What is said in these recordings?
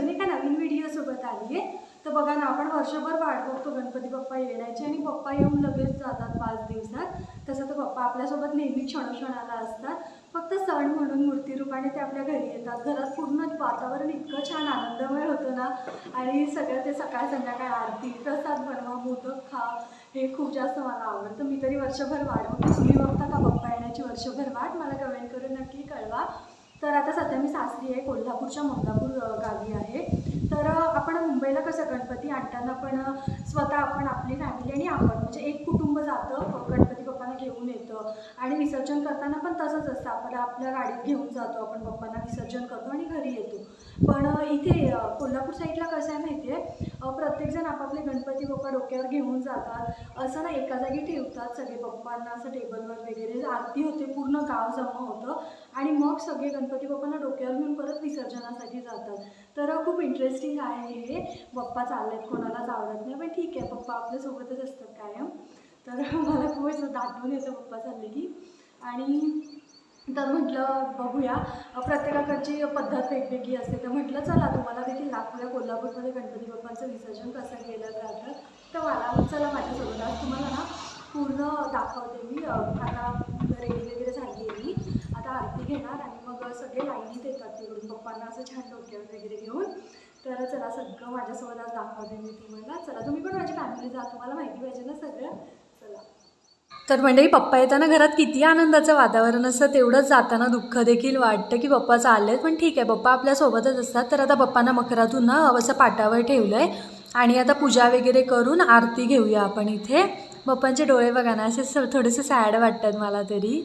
अजून एका नवीन व्हिडिओसोबत आली आहे तर बघा ना आपण वर्षभर वाट बघतो गणपती बाप्पा येण्याची आणि पप्पा येऊन लगेच जातात पाच दिवसात. तसं तर पप्पा आपल्यासोबत नेहमी क्षणक्षणाला असतात फक्त सण म्हणून मूर्तीरूपाने ते आपल्या घरी येतात. घरात पूर्ण वातावरण इतकं छान आनंदमय होतं ना. आणि सगळं ते सकाळ संध्याकाळ आरती प्रसाद बनवा मोदक खा हे खूप जास्त मला आवडतं. मी तरी वर्षभर वाट तुम्ही बघता का पप्पा येण्याची वर्षभर वाट? मला कमेंट करून नक्की कळवा. तर आता सध्या मी सासरी आहे कोल्हापूरच्या मंगापूर गावी आहे. तर आपण मुंबईला कसं गणपती आणताना पण स्वतः आपण आपली फॅमिली आणि आपण म्हणजे एक कुटुंब जातं गणपती बाप्पांना घेऊन येतं. आणि विसर्जन करताना पण तसंच असतं आपण आपल्या गाडीत घेऊन जातो आपण बाप्पांना विसर्जन करतो आणि घरी येतो. पण इथे कोल्हापूर साईडला कसं आहे माहिती आहे प्रत्येकजण आपापले गणपती बाप्पा डोक्यावर घेऊन जातात. असं ना एका जागी ठेवतात सगळे बाप्पांना असं टेबलवर वगैरे. आरती होते पूर्ण गाव जमा होतं. आणि मग सगळे गणपती बाप्पांना डोक्यावर घेऊन परत विसर्जनासाठी जातात. तर खूप इंटरेस्टिंग आहे हे. बाप्पा चाललेत कोणालाच आवडत नाही पण ठीक आहे पप्पा आपल्यासोबतच असतात कायम. तर मला खूपच दाटून येतं पप्पा चालले की. आणि तर म्हटलं बघूया. प्रत्येकाकडची पद्धत वेगवेगळी असते. तर म्हटलं चला तुम्हाला देखील दाखवूया कोल्हापूरमध्ये गणपती बाप्पांचं विसर्जन कसं केलं जातं तर मला चला माझ्यासोबत आज तुम्हाला ना पूर्ण दाखवते मी. आता रेडी वगैरे झाली आहे मी. आता आरती घेणार आणि मग सगळे लाईनीत येतात तिकडून. पप्पांना असं छान डोक्यावर वगैरे घेऊन. तर चला सगळं माझ्यासोबत आज दाखवते मी तुम्हाला. चला तुम्ही पण माझी फॅमिली जा. तुम्हाला माहिती पाहिजे ना सगळं. चला. तर मंडळी पप्पा येताना घरात किती आनंदाचं वातावरण असतं तेवढंच जाताना दुःख देखील वाटतं की पप्पा चाललेत. पण ठीक आहे पप्पा आपल्यासोबतच असतात. तर आता पप्पांना मकरातून ना असं पाटावर ठेवलं आहे आणि आता पूजा वगैरे करून आरती घेऊया आपण इथे. पप्पांचे डोळे बघा ना असे थोडेसे सॅड वाटतात मला तरी.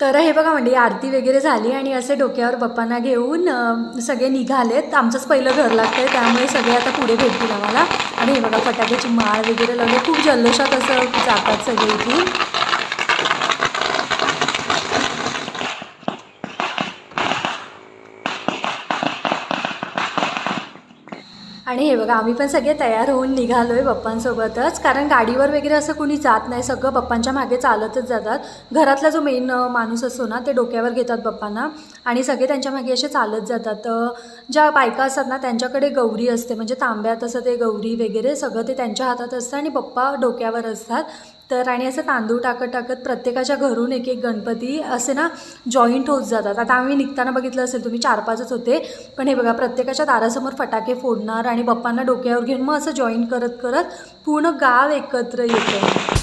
तर हे बघा म्हणजे आरती वगैरे झाली आणि असे डोक्यावर पप्पांना घेऊन सगळे निघालेत. आमचंच पहिलं घर लागतंय त्यामुळे सगळे आता पुढे भेटतील आम्हाला. आणि हे बघा फटाक्याची माळ वगैरे लावले. खूप जल्लोषात असं जातात सगळे इथून. आणि हे बघा आम्ही पण सगळे तयार होऊन निघालो आहे पप्पांसोबतच. कारण गाडीवर वगैरे असं कुणी जात नाही. सगळं पप्पांच्या मागे चालतच जातात. घरातला जो मेन माणूस असतो ना ते डोक्यावर घेतात पप्पांना. आणि सगळे त्यांच्या मागे असे चालत जातात. ज्या बायका असतात ना त्यांच्याकडे गौरी असते. म्हणजे तांब्यात असं ते गौरी वगैरे सगळं ते त्यांच्या हातात असतं आणि पप्पा डोक्यावर असतात. तर आणि असं तांदूळ टाकत टाकत प्रत्येकाच्या घरून एक एक गणपती असे ना जॉईंट होत जातात. आता आम्ही निघताना बघितलं असेल तुम्ही चार पाचच होते. पण हे बघा प्रत्येकाच्या दारासमोर फटाके फोडणार आणि बाप्पांना डोक्यावर घेऊन मग असं जॉईन करत करत पूर्ण गाव एकत्र येतं.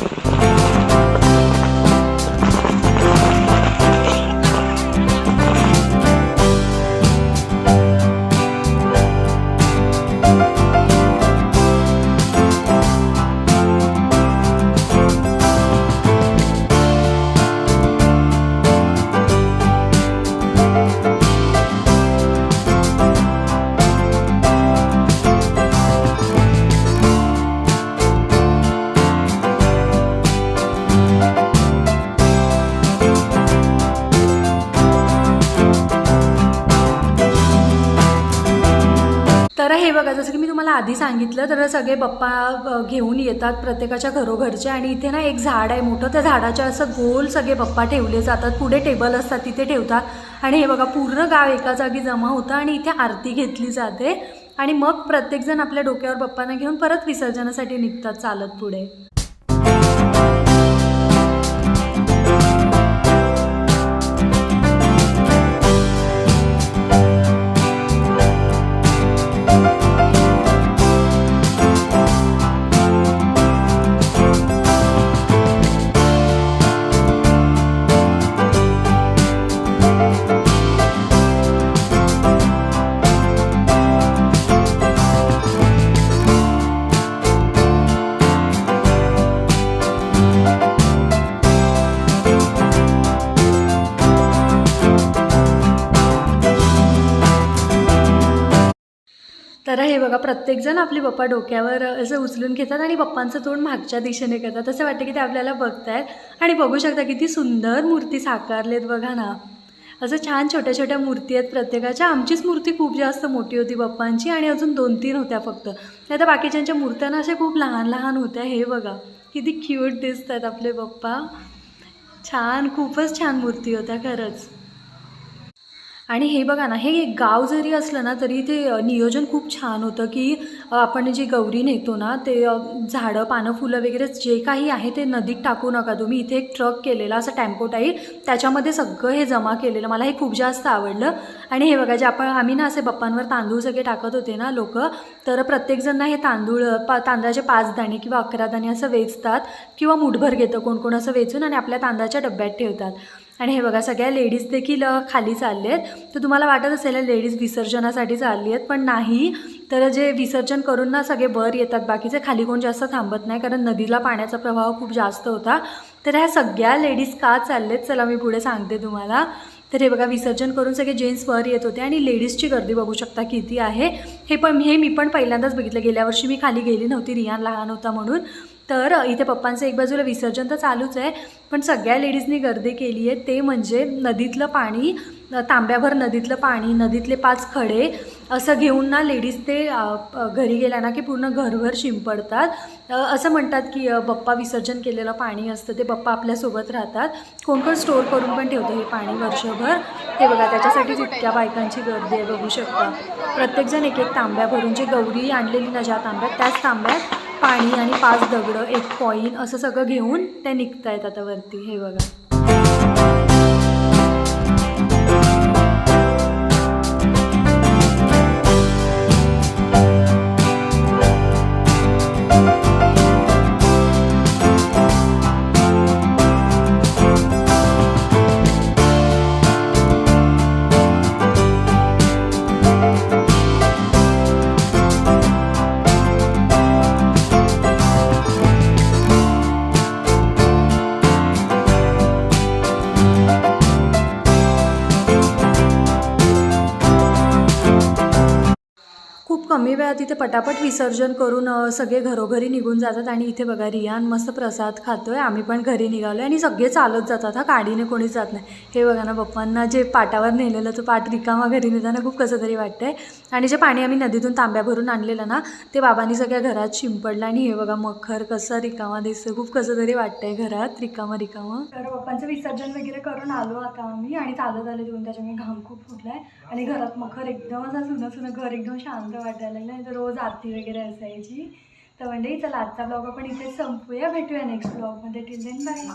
हे बघा जसं की मी तुम्हाला आधी सांगितलं तर सगळे बप्पा घेऊन येतात प्रत्येकाच्या घरोघरचे आणि इथे ना एक झाड आहे मोठं. त्या झाडाच्या असं गोल सगळे बप्पा ठेवले जातात. पुढे टेबल असतात तिथे ठेवतात. आणि हे बघा पूर्ण गाव एका जागी जमा होतं आणि इथे आरती घेतली जाते. आणि मग प्रत्येकजण आपल्या डोक्यावर बप्पांना घेऊन परत विसर्जनासाठी निघतात चालत पुढे. तर हे बघा प्रत्येकजण आपले पप्पा डोक्यावर असं उचलून घेतात आणि पप्पांचं तोंड मागच्या दिशेने करतात. असं वाटतं की ते आपल्याला बघतायत आणि बघू शकता किती सुंदर मूर्ती साकारलेत बघा ना. असं छान छोट्या छोट्या मूर्ती आहेत प्रत्येकाच्या. आमचीच मूर्ती खूप जास्त मोठी होती पप्पांची आणि अजून दोन तीन होत्या फक्त. नाही तर बाकीच्यांच्या मूर्त्या ना अशा खूप लहान लहान होत्या. हे बघा किती क्यूट दिसत आहेत आपले पप्पा. छान खूपच छान मूर्ती होत्या खरंच. आणि हे बघा ना हे गाव जरी असलं ना तरी ते नियोजन खूप छान होतं की आपण जी गौरी नेतो ना ते झाडं पानं फुलं वगैरे जे काही आहे ते नदीत टाकू नका. तुम्ही इथे एक ट्रक केलेला असं टेम्पो टाईप त्याच्यामध्ये सगळं हे जमा केलेलं. मला हे खूप जास्त आवडलं. आणि हे बघा जे आपण आम्ही ना असे बप्पांवर तांदूळ सगळे टाकत होते ना लोक तर प्रत्येकजण ना हे तांदूळ पा तांदळाचे पाच दाणे किंवा अकरा दाणे असं वेचतात किंवा मुठभर घेतं कोण कोण असं वेचून आणि आपल्या तांदळाच्या डब्यात ठेवतात. आणि हे बघा सगळ्या लेडीज देखील खाली चालले आहेत. तर तुम्हाला वाटत असेल लेडीज विसर्जनासाठी चालली आहेत पण नाही. तर जे विसर्जन करून ना सगळे वर येतात. बाकीचे खाली कोण जास्त थांबत नाही कारण नदीला पाण्याचा प्रवाह खूप जास्त होता. तर ह्या सगळ्या लेडीज का चाललेत? चला मी पुढे सांगते तुम्हाला. तर हे बघा विसर्जन करून सगळे जेंट्स वर येत होते आणि लेडीजची गर्दी बघू शकता किती आहे. हे पण हे मी पण पहिल्यांदाच बघितलं. गेल्या वर्षी मी खाली गेली नव्हती रियान लहान होता म्हणून. तर इथे पप्पांचं एक बाजूला विसर्जन तर चालूच आहे पण सगळ्या लेडीजनी गर्दी केली आहे. ते म्हणजे नदीतलं पाणी तांब्याभर नदीतलं पाणी नदीतले पाच खडे असं घेऊन ना लेडीज ते घरी गेल्या ना की पूर्ण घरभर शिंपडतात. असं म्हणतात की बप्पा विसर्जन केलेलं पाणी असतं ते बप्पा आपल्यासोबत राहतात. कोण कोण स्टोअर करून पण ठेवतं हे पाणी वर्षभर. हे बघा त्याच्यासाठी जितक्या बायकांची गर्दी आहे बघू शकता. प्रत्येकजण एक एक तांब्या भरून जे गौरी आणलेली ना ज्या तांब्यात त्याच तांब्यात पाणी आणि पाच दगडं एक कॉईन असं सगळं घेऊन ते निघतायत आता वरती हे बघा. खूप कमी वेळात इथे पटापट विसर्जन करून सगळे घरोघरी निघून जातात आणि इथे बघा रियान मस्त प्रसाद खातोय. आम्ही पण घरी निघालो आणि सगळे चालत जातात. हा गाडीने कोणीच जात नाही. हे बघा ना पप्पांना जे पाटावर नेलेलं तो पाट रिकामा घरी नेताना खूप कसं तरी वाटतंय. आणि जे पाणी आम्ही नदीतून तांब्या भरून आणलेलं ना ते बाबांनी सगळ्या घरात शिंपडलं आणि हे बघा मखर कसं रिकामा दिसतं खूप कसं तरी वाटतंय घरात रिकामा रिकामा. तर पप्पांचं विसर्जन वगैरे करून आलो आता आम्ही आणि चालत आले देऊन त्याच्यामुळे घाम खूप फुटलाय. आणि घरात मखर एकदम असं सुनं सुनं घर एकदम शांत वाटायला लागलं. तर रोज आरती वगैरे असायची. तर म्हणजे चला आजचा ब्लॉग आपण इथे संपूया. भेटूया नेक्स्ट ब्लॉगमध्ये टिल देन बाय